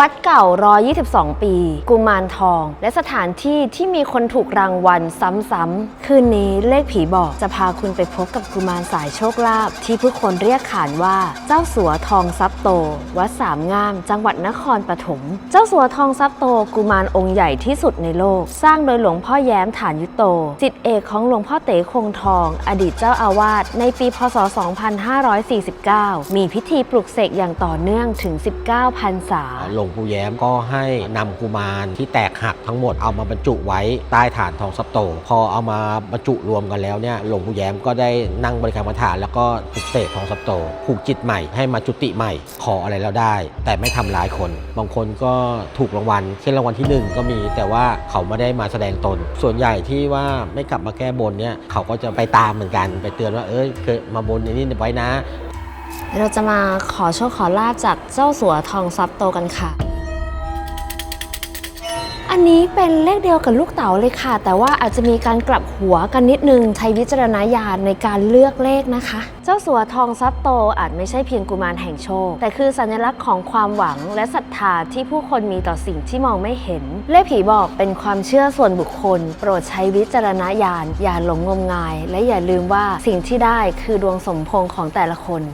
วัดเก่า 122 ปี กุมารทอง และสถานที่ที่มีคนถูกรางวัลซ้ำๆ คืนนี้เลขผีบอกจะพาคุณไปพบกับกุมารสายโชคลาภที่ผู้คนเรียกขานว่าเจ้าสัวทองทรัพย์โต วัดสามงาม จังหวัดนครปฐม เจ้าสัวทองทรัพย์โต กุมารองค์ใหญ่ที่สุดในโลก สร้างโดยหลวงพ่อแย้มฐานยุโตจิตเอกของหลวงพ่อเต๋คงทอง อดีตเจ้าอาวาสในปีพศ 2549 มีพิธีปลุกเสกอย่างต่อเนื่องถึง 19พรรษาหลวงปู่แย้มก็ให้นำกุมารที่แตกหักทั้งหมดเอามาบรรจุไว้ใต้ฐานทองซับโต พอเอามาบรรจุรวมกันแล้วเนี่ยหลวงปู่แย้มก็ได้นั่งบริกรรมฐาน แล้วก็ปลุกเสกทองซับโตผูกจิตใหม่ให้มาจุติใหม่ ขออะไรแล้วได้ แต่ไม่ทำร้ายคน บางคนก็ถูกรางวัลเช่นรางวัลที่หนึ่งก็มี แต่ว่าเขาไม่ได้มาแสดงตน ส่วนใหญ่ที่ว่าไม่กลับมาแก้บนเนี่ยเขาก็จะไปตามเหมือนกันไปเตือนว่าเอ้ยเคยมาบนในนี้ไว้นะ เราจะมาขอโชคขอลาบจากเจ้าสัวทองทรัพย์โตกันค่ะ อันนี้เป็นเลขเดียวกับลูกเต๋าเลยค่ะ แต่ว่าอาจจะมีการกลับหัวกันนิดนึงใช้วิจารณญาณในการเลือกเลขนะคะ เจ้าสัวทองทรัพย์โตอาจไม่ใช่เพียงกุมารแห่งโชค แต่คือสัญลักษณ์ของความหวังและศรัทธาที่ผู้คนมีต่อสิ่งที่มองไม่เห็น เลขผีบอกเป็นความเชื่อส่วนบุคคล โปรดใช้วิจารณญาณอย่าหลงงมงาย และอย่าลืมว่าสิ่งที่ได้คือดวงสมพงษ์ของแต่ละคน